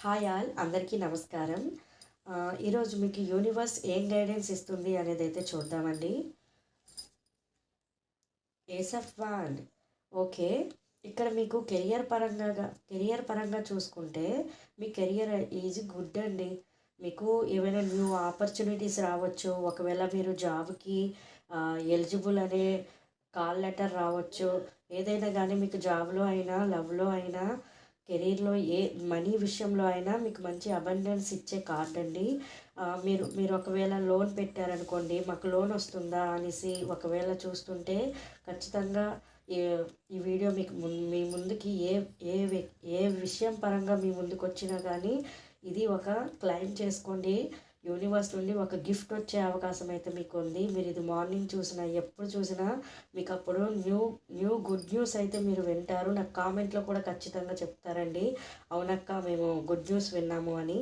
Hi all అందరికీ నమస్కారం. ఈరోజు మీకు యూనివర్స్ ఏం గైడెన్స్ ఇస్తుంది అనేది అయితే చూద్దామండి. ఏస్ ఆఫ్ ఓకే ఇక్కడ మీకు కెరియర్ పరంగా కెరియర్ పరంగా చూసుకుంటే మీ కెరియర్ ఈజ్ గుడ్ అండి. మీకు ఏమైనా న్యూ ఆపర్చునిటీస్ రావచ్చు ఒకవేళ మీరు జాబ్కి ఎలిజిబుల్ అనే కాల్ లెటర్ రావచ్చు ఏదైనా కానీ మీకు జాబ్లో అయినా లవ్లో అయినా కెరీర్లో ఏ మనీ విషయంలో అయినా మీకు మంచి అబండెన్స్ ఇచ్చే కార్డ్ అండి. మీరు మీరు ఒకవేళ లోన్ పెట్టారనుకోండి మాకు లోన్ వస్తుందా అనేసి ఒకవేళ చూస్తుంటే ఖచ్చితంగా ఈ ఈ వీడియో మీకు మీ ముందుకి ఏ ఏ ఏ విషయం పరంగా మీ ముందుకు వచ్చినా కానీ ఇది ఒక క్లైమ్ చేసుకోండి. యూనివర్స్ నుండి ఒక గిఫ్ట్ వచ్చే అవకాశం అయితే మీకు ఉంది మీరు ఇది మార్నింగ్ చూసినా ఎప్పుడు చూసినా మీకు అప్పుడు న్యూ న్యూ గుడ్ న్యూస్ అయితే మీరు వింటారు. నాకు కామెంట్లో కూడా ఖచ్చితంగా చెప్తారండి. అవునక్క మేము గుడ్ న్యూస్ విన్నాము అని.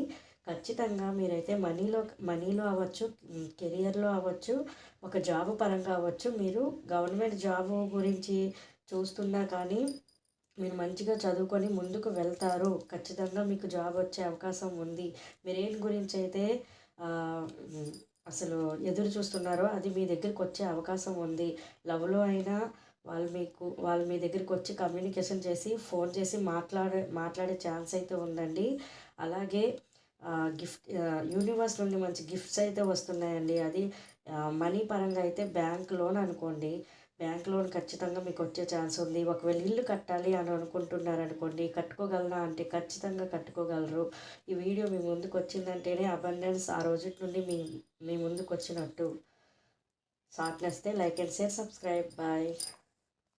ఖచ్చితంగా మీరైతే మనీలో మనీలో అవ్వచ్చు కెరియర్లో అవ్వచ్చు ఒక జాబ్ పరంగా అవ్వచ్చు. మీరు గవర్నమెంట్ జాబ్ గురించి చూస్తున్నా కానీ మీరు మంచిగా చదువుకొని ముందుకు వెళ్తారు. ఖచ్చితంగా మీకు జాబ్ వచ్చే అవకాశం ఉంది. మీరేం గురించి అయితే అసలు ఎదురు చూస్తున్నారో అది మీ దగ్గరికి వచ్చే అవకాశం ఉంది. లవ్లో అయినా వాళ్ళు మీకు వాళ్ళు మీ దగ్గరికి వచ్చి కమ్యూనికేషన్ చేసి ఫోన్ చేసి మాట్లాడే మాట్లాడే ఛాన్స్ అయితే ఉందండి. అలాగే గిఫ్ట్ యూనివర్స్ నుండి మంచి గిఫ్ట్స్ అయితే వస్తున్నాయండి. అది మనీ పరంగా అయితే బ్యాంక్ లోన్ అనుకోండి. బ్యాంక్ లోన్ ఖచ్చితంగా మీకు వచ్చే ఛాన్స్ ఉంది. ఒకవేళ ఇల్లు కట్టాలి అని అనుకుంటున్నారు అనుకోండి కట్టుకోగలనా అంటే ఖచ్చితంగా కట్టుకోగలరు. ఈ వీడియో మీ ముందుకు వచ్చిందంటేనే అబండెన్స్ ఆ రోజు నుండి మీ మీ ముందుకు వచ్చినట్టు. షార్ట్ నచ్చితే like and share subscribe. Bye.